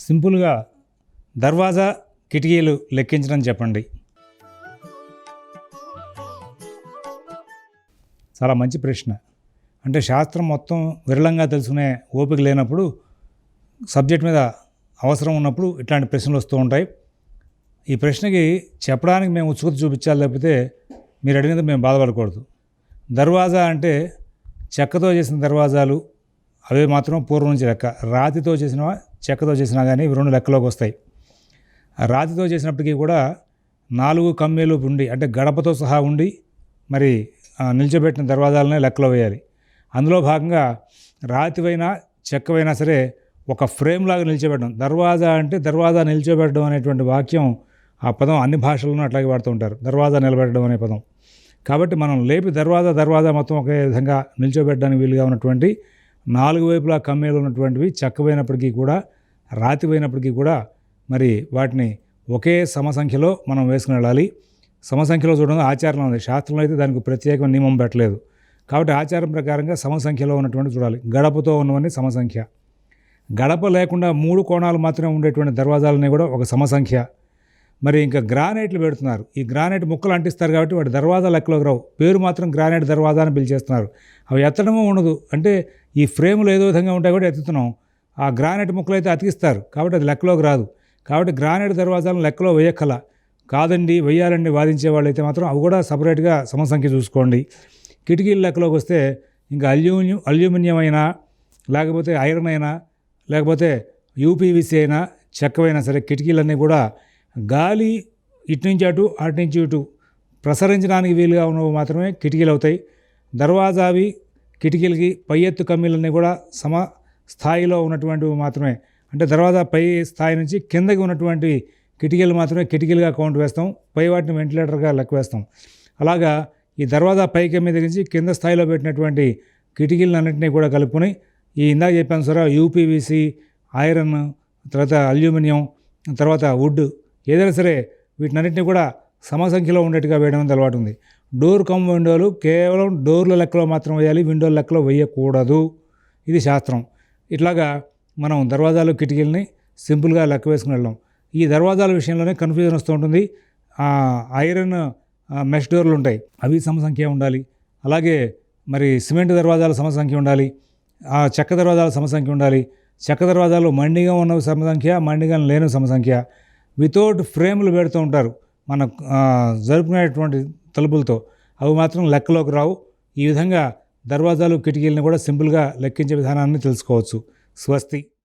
సింపుల్గా దర్వాజా కిటికీలు లెక్కించడం చెప్పండి. చాలా మంచి ప్రశ్న. అంటే శాస్త్రం మొత్తం విరళంగా తెలుసుకునే ఓపిక లేనప్పుడు సబ్జెక్ట్ మీద అవసరం ఉన్నప్పుడు ఇట్లాంటి ప్రశ్నలు వస్తూ ఉంటాయి. ఈ ప్రశ్నకి చెప్పడానికి మేము ఉత్సుకత చూపించాలి లేకపోతే మీరు అడిగినది మేము బాధపడకూడదు. దర్వాజా అంటే చెక్కతో చేసిన దర్వాజాలు అవి మాత్రం పూర్వం నుంచి లెక్క. రాతితో చేసిన చెక్కతో చేసినా కానీ ఇవి రెండు లెక్కలోకి వస్తాయి. రాతితో చేసినప్పటికీ కూడా నాలుగు కమ్మీలు ఉండి అంటే గడపతో సహా ఉండి మరి నిల్చోబెట్టిన దర్వాజాలనే లెక్కలో వేయాలి. అందులో భాగంగా రాతివైనా చెక్కవైనా సరే ఒక ఫ్రేమ్ లాగా నిల్చోబెట్టడం. దర్వాజా అంటే దర్వాజా నిల్చోబెట్టడం అనేటువంటి వాక్యం ఆ పదం అన్ని భాషల్లోనూ అట్లాగే వాడుతూ ఉంటారు. దర్వాజా నిలబెట్టడం అనే పదం. కాబట్టి మనం లేపి దర్వాజా దర్వాజా మొత్తం ఒకే విధంగా నిల్చోబెట్టడానికి వీలుగా ఉన్నటువంటి నాలుగు వైపులా కమ్మీలు ఉన్నటువంటివి చెక్కపోయినప్పటికీ కూడా రాతిపోయినప్పటికీ కూడా మరి వాటిని ఒకే సమసంఖ్యలో మనం వేసుకుని వెళ్ళాలి. సమసంఖ్యలో చూడడం ఆచారంలో ఉంది. శాస్త్రంలో అయితే దానికి ప్రత్యేకమైన నియమం పెట్టలేదు. కాబట్టి ఆచారం ప్రకారంగా సమసంఖ్యలో ఉన్నటువంటి చూడాలి. గడపతో ఉన్నవన్నీ సమసంఖ్య. గడప లేకుండా మూడు కోణాలు మాత్రమే ఉండేటువంటి దర్వాజాలని కూడా ఒక సమసంఖ్య. మరి ఇంకా గ్రానైట్లు పెడుతున్నారు. ఈ గ్రానైట్ ముక్కలు అంటిస్తారు కాబట్టి వాటి దర్వాజా లెక్కలోకి రావు. పేరు మాత్రం గ్రానైట్ దర్వాజా అని పిలిచేస్తున్నారు. అవి ఎత్తడమో ఉండదు. అంటే ఈ ఫ్రేములు ఏదో విధంగా ఉంటాయి కూడా ఎత్తుతున్నాం. ఆ గ్రానైట్ ముక్కలు అయితే అతికిస్తారు. కాబట్టి అది లెక్కలోకి రాదు. కాబట్టి గ్రానైట్ దర్వాజాలను లెక్కలో వేయక్కల. కాదండి వేయాలండి వాదించే వాళ్ళు అయితే మాత్రం అవి కూడా సపరేట్గా సమసంఖ్య చూసుకోండి. కిటికీల లెక్కలోకి వస్తే ఇంకా అల్యూమినియం అల్యూమినియం అయినా లేకపోతే ఐరన్ అయినా లేకపోతే యూపీవీసీ అయినా చెక్కవైనా సరే కిటికీలన్నీ కూడా గాలి ఇటు నుంచి అటు అటు నుంచి ఇటు ప్రసరించడానికి వీలుగా ఉన్నవి మాత్రమే కిటికీలు అవుతాయి దర్వాజావి కిటికీలకి పై ఎత్తు కమ్మీలన్నీ కూడా సమ స్థాయిలో ఉన్నటువంటివి మాత్రమే. అంటే తర్వాత పై స్థాయి నుంచి కిందకి ఉన్నటువంటి కిటికీలు మాత్రమే కిటికీలుగా కౌంట్ వేస్తాం. పై వాటిని వెంటిలేటర్గా లెక్క వేస్తాం. అలాగా ఈ దర్వాజా పైకి మీద నుంచి కింద స్థాయిలో పెట్టినటువంటి కిటికీలన్నింటినీ కూడా కలుపుకొని ఈ ఇందాక చెప్పాను సార్ యూపీవీసీ ఐరన్ తర్వాత అల్యూమినియం తర్వాత వుడ్ ఏదైనా సరే వీటినన్నింటినీ కూడా సమసంఖ్యలో ఉండేట్టుగా వేయడం అనేది అలవాటు ఉంది. డోర్ కమ్ విండోలు కేవలం డోర్ల లెక్కలో మాత్రం వేయాలి విండోల లెక్కలో వేయకూడదు. ఇది శాస్త్రం. ఇట్లాగా మనం దర్వాజాలు కిటికీలని సింపుల్గా లెక్క వేసుకుని వెళ్ళాం ఈ దర్వాజాల విషయంలోనే కన్ఫ్యూజన్ వస్తూ ఉంటుంది. ఐరన్ మెష్ డోర్లు ఉంటాయి. అవి సమసంఖ్య ఉండాలి. అలాగే మరి సిమెంట్ దర్వాజాల సమసంఖ్య ఉండాలి. ఆ చెక్క దర్వాజాల సమసంఖ్య ఉండాలి. చెక్క దర్వాజాలు మండిగా ఉన్నవి సమసంఖ్య మండిగా లేని సమసంఖ్య. వితౌట్ ఫ్రేములు పెడుతూ ఉంటారు. మన జరుపుకునేటువంటి తలుపులతో. అవి మాత్రం లెక్కలోకి రావు. ఈ విధంగా దర్వాజాలు కిటికీలను కూడా సింపుల్గా లెక్కించే విధానాన్ని తెలుసుకోవచ్చు. స్వస్తి.